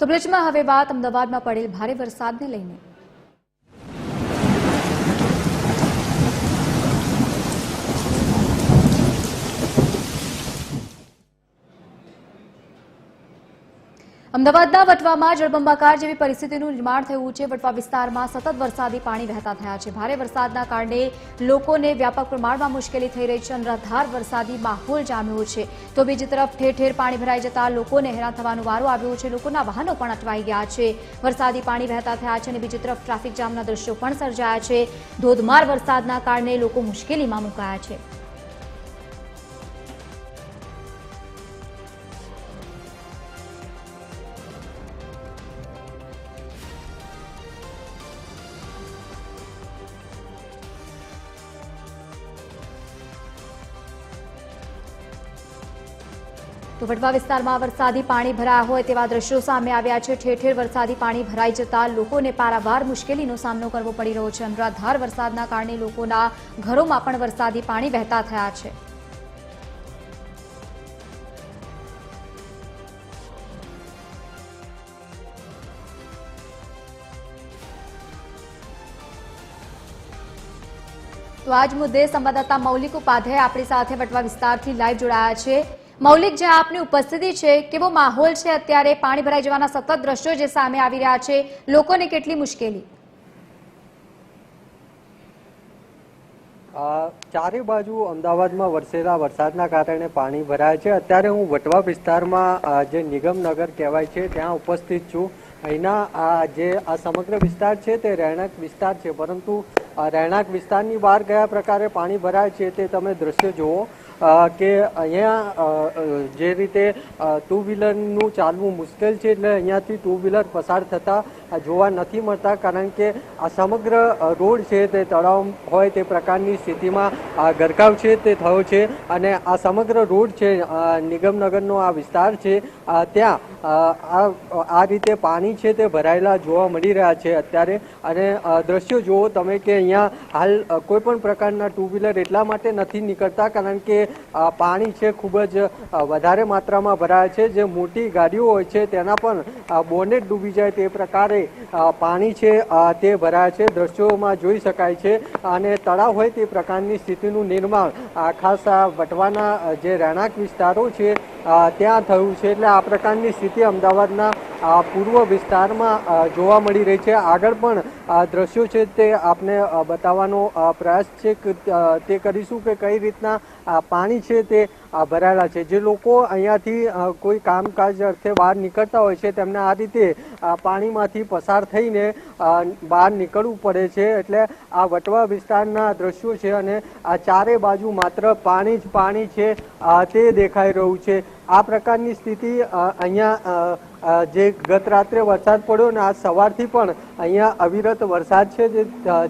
તો બ્રિજમાં હવે વાત અમદાવાદમાં પડેલ ભારે વરસાદને લઈને. અમદાવાદના વટવામાં જળબંબાકાર જેવી પરિસ્થિતિનું નિર્માણ થયું છે. વટવા વિસ્તારમાં સતત વરસાદી પાણી વહેતા થયા છે. ભારે વરસાદના કારણે લોકોને વ્યાપક પ્રમાણમાં મુશ્કેલી થઈ રહી છે. અનરાધાર વરસાદી માહોલ જામ્યો છે. તો બીજી તરફ ઠેર ઠેર પાણી ભરાઈ જતા લોકોને હેરાન થવાનો વારો આવ્યો છે. લોકોના વાહનો પણ અટવાઈ ગયા છે. વરસાદી પાણી વહેતા થયા છે અને બીજી તરફ ટ્રાફિક જામના દ્રશ્યો પણ સર્જાયા છે. ધોધમાર વરસાદના કારણે લોકો મુશ્કેલીમાં મુકાયા છે. તો વિસ્તારમાં વરસાદી પાણી ભરાયા હોય તેવા દ્રશ્યો સામે આવ્યા છે. ઠેર વરસાદી પાણી ભરાઈ જતા લોકોને પારાવાર મુશ્કેલીનો સામનો કરવો પડી રહ્યો છે. અનરાધાર વરસાદના કારણે લોકોના ઘરોમાં પણ વરસાદી પાણી વહેતા થયા છે. તો આજ મુદ્દે સંવાદદાતા મૌલિક ઉપાધ્યાય આપણી સાથે વટવા વિસ્તારથી લાઈવ જોડાયા છે. મૌલિક જે આપની ઉપસ્થિતિ છે, કેવો માહોલ છે અત્યારે? પાણી ભરાઈ જવાના સતત દ્રશ્યો જે સામે આવી રહ્યા છે, લોકોને કેટલી મુશ્કેલી? ચારે બાજુ અમદાવાદમાં વરસેલા વરસાદના કારણે પાણી ભરાય છે. અત્યારે હું વટવા વિસ્તારમાં જે નિગમનગર કહેવાય છે, ત્યાં ઉપસ્થિત છું. અહીંના આ જે આ સમગ્ર વિસ્તાર છે તે રહેણાંક વિસ્તાર છે, પરંતુ રહેણાંક વિસ્તારની બહાર કયા પ્રકારે પાણી ભરાય છે તે તમે દ્રશ્ય જુઓ. કે અહીંયા જે રીતે ટુ વ્હીલરનું ચાલવું મુશ્કેલ છે એટલે અહીંયાથી ટુ વ્હીલર પસાર થતાં જોવા નથી મળતા કારણ કે આ સમગ્ર રોડ છે તે તળાવ હોય તે પ્રકારની સ્થિતિમાં ગરકાવ છે તે થયો છે અને આ સમગ્ર રોડ છે નિગમનગરનો આ વિસ્તાર છે ત્યાં આ રીતે પાણી છે તે ભરાયેલા જોવા મળી રહ્યા છે અત્યારે. અને દ્રશ્યો જુઓ તમે કે અહીંયા હાલ કોઈ પણ પ્રકારના ટુ વ્હીલર એટલા માટે નથી નીકળતા, કારણ કે પાણી છે ખૂબ જ વધારે માત્રામાં ભરાય છે. જે મોટી ગાડીઓ હોય છે, તેના પણ બોનેટ ડૂબી જાય તે પ્રકારે પાણી છે તે ભરાય છે. દ્રશ્યોમાં જોઈ શકાય છે. અને તળાવ હોય તે પ્રકારની સ્થિતિનું નિર્માણ ખાસ આ વટવાના જે રહેણાંક વિસ્તારો છે ત્યાં થયું છે એટલે આ પ્રકારની સ્થિતિ અમદાવાદના પૂર્વ વિસ્તારમાં જોવા મળી રહી છે. આગળ પણ દ્રશ્યો છે તે આપને બતાવવાનો પ્રયાસ છે તે કરીશું કે કઈ રીતના પાણી છે તે ભરાયેલા છે. જે લોકો અહીંયાથી કોઈ કામકાજ અર્થે બહાર નીકળતા હોય છે, તેમને આ રીતે પાણીમાંથી પસાર થઈને બહાર નીકળવું પડે છે. એટલે આ વટવા વિસ્તારના દ્રશ્યો છે અને આ ચારે બાજુ માત્ર પાણી જ પાણી છે તે દેખાઈ રહ્યું છે. આ પ્રકારની સ્થિતિ અહીંયા જે ગત રાત્રે વરસાદ પડ્યો ને આજ સવારથી પણ અહીંયા અવિરત વરસાદ છે જે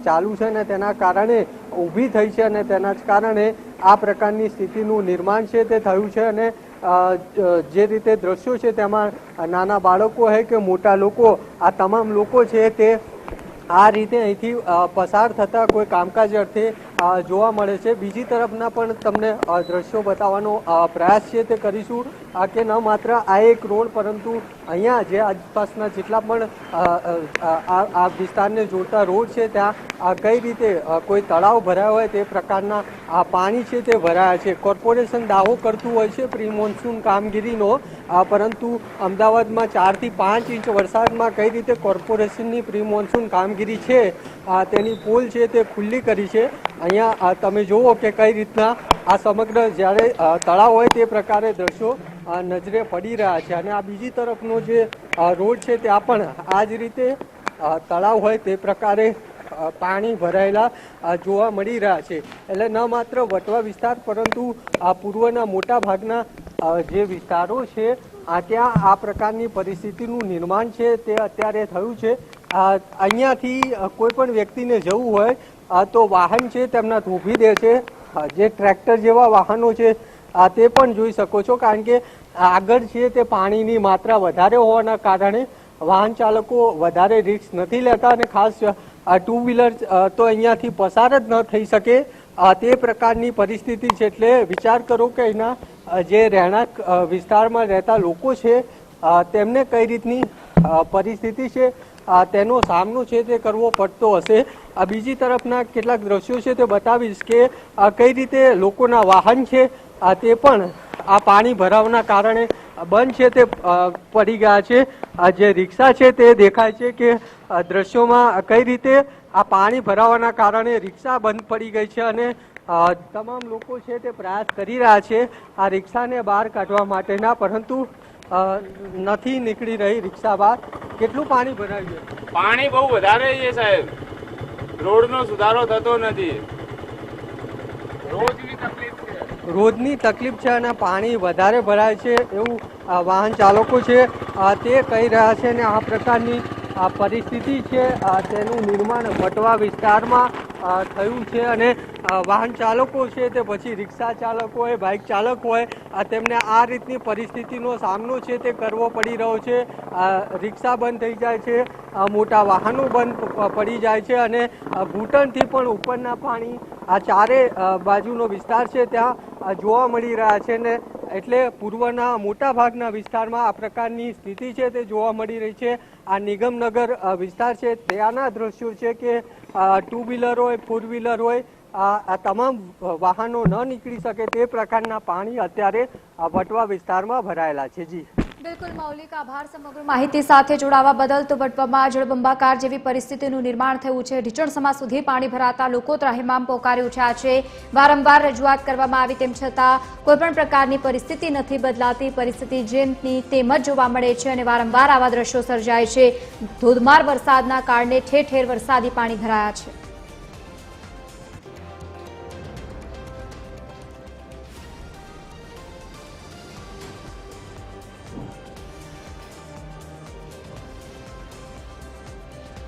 ચાલુ છે ને તેના કારણે ઊભી થઈ છે અને તેના જ કારણે આ પ્રકારની સ્થિતિનું નિર્માણ છે, તે થયું છે અને જે રીતે દ્રશ્યો છે તેમાં નાના બાળકો હોય કે મોટા લોકો, આ તમામ લોકો છે તે આ રીતે અહીંથી પસાર થતા કોઈ કામકાજ અર્થે જોવા મળે છે. બીજી તરફના પણ તમને દ્રશ્યો બતાવવાનો પ્રયાસ છે તે કરીશું. આ કે ન માત્ર આ એક રોડ, પરંતુ અહીંયા જે આસપાસના જેટલા પણ આ વિસ્તારને જોડતા રોડ છે ત્યાં કઈ રીતે કોઈ તળાવ ભરાયો હોય તે પ્રકારના આ પાણી છે તે ભરાયા છે. કોર્પોરેશન દાવો કરતું હોય છે પ્રી મોન્સૂન કામગીરીનો પરંતુ અમદાવાદમાં ચારથી પાંચ ઇંચ વરસાદમાં કઈ રીતે કોર્પોરેશનની પ્રી મોન્સૂન કામગીરી છે તેની પોલ છે તે ખુલ્લી કરી છે. અહીંયા તમે જુઓ કે કઈ રીતના આ સમગ્ર જ્યારે તળાવ હોય તે પ્રકારે દ્રશ્યો નજરે પડી રહ્યા છે. અને આ બીજી તરફનો જે રોડ છે ત્યાં પણ આ જ રીતે તળાવ હોય તે પ્રકારે પાણી ભરાયેલા જોવા મળી રહ્યા છે. એટલે ન માત્ર વટવા વિસ્તાર, પરંતુ આ પૂર્વના મોટા ભાગના જે વિસ્તારો છે, આ ત્યાં આ પ્રકારની પરિસ્થિતિનું નિર્માણ છે, તે અત્યારે થયું છે. અહીંયાથી કોઈ પણ વ્યક્તિને જવું હોય તો વાહન છે, તેમના થોભી દે છે. જે ટ્રેક્ટર જેવા વાહનો છે તે પણ જોઈ શકો છો, કારણ કે આગળ છે તે પાણીની માત્રા વધારે હોવાના કારણે વાહન ચાલકો વધારે રિસ્ક નથી લેતા અને ખાસ ટુ વ્હીલર તો અહીંયાથી પસાર જ ન થઈ શકે. તે પ્રકારની પરિસ્થિતિ છે, એટલે વિચાર કરો કે અહીંના જે રહેણાંક વિસ્તારમાં રહેતા લોકો છે તેમને કઈ રીતની પરિસ્થિતિ છે તેનો સામનો છે તે કરવો પડતો હશે. આ બીજી તરફના કેટલાક દ્રશ્યો છે તે બતાવીશ કે કઈ રીતે લોકોના વાહન છે તે પણ આ પાણી ભરાવાના કારણે બંધ છે તે પડી ગયા છે. જે રિક્ષા છે તે દેખાય છે કે દ્રશ્યોમાં કઈ રીતે આ પાણી ભરાવાના કારણે રિક્ષા બંધ પડી ગઈ છે અને તમામ લોકો છે તે પ્રયાસ કરી રહ્યા છે આ રિક્ષાને બહાર કાઢવા માટેના, પરંતુ નથી નીકળી રહી રિક્ષા બહાર. કેટલું પાણી ભરાયું છે? પાણી બહુ વધારે છે સાહેબ. રોડનો સુધારો થતો નથી. રોજની તકલીફ છે. રોજની તકલીફ છે અને પાણી વધારે ભરાય છે એવું વાહન ચાલકો છે તે કહી રહ્યા છે અને આ પ્રકારની આ પરિસ્થિતિ છે તેનું નિર્માણ વટવા વિસ્તારમાં થયું છે અને વાહન ચાલકો છે તે પછી રિક્ષા ચાલક હોય, બાઇક ચાલક હોય તેમને આ રીતની પરિસ્થિતિનો સામનો છે તે કરવો પડી રહ્યો છે. રિક્ષા બંધ થઈ જાય છે મોટા વાહનો બંધ પડી જાય છે અને ઘૂંટણથી પણ ઉપરના પાણી આ ચારે બાજુનો વિસ્તાર છે ત્યાં જોવા મળી રહ્યા છે ને એટલે પૂર્વના મોટા ભાગના વિસ્તારમાં આ પ્રકારની સ્થિતિ છે તે જોવા મળી રહી છે. આ નિગમનગર વિસ્તાર છે ત્યાંના દ્રશ્યો છે કે ટુ વ્હીલર હોય ફોર વ્હીલર હોય, આ તમામ વાહનો ન નીકળી શકે તે પ્રકારના પાણી અત્યારે વટવા વિસ્તારમાં ભરાયેલા છે. જી. બિલકુલ મૌલિક, આભાર. સમગ્ર માહિતી સાથે જોડાવા બદલ તો વટવામાં જળબંબાકાર જેવી પરિસ્થિતિનું નિર્માણ થયું છે. ઢીચણસમા સુધી પાણી ભરાતા લોકો ત્રાહિમામ પોકારી ઉઠ્યા છે. વારંવાર રજૂઆત કરવામાં આવી તેમ છતાં કોઈપણ પ્રકારની પરિસ્થિતિ નથી બદલાતી. પરિસ્થિતિ જેમની તેમ જ જોવા મળે છે અને વારંવાર આવા દ્રશ્યો સર્જાય છે. ધોધમાર વરસાદના કારણે ઠેર ઠેર વરસાદી પાણી ભરાયા છે.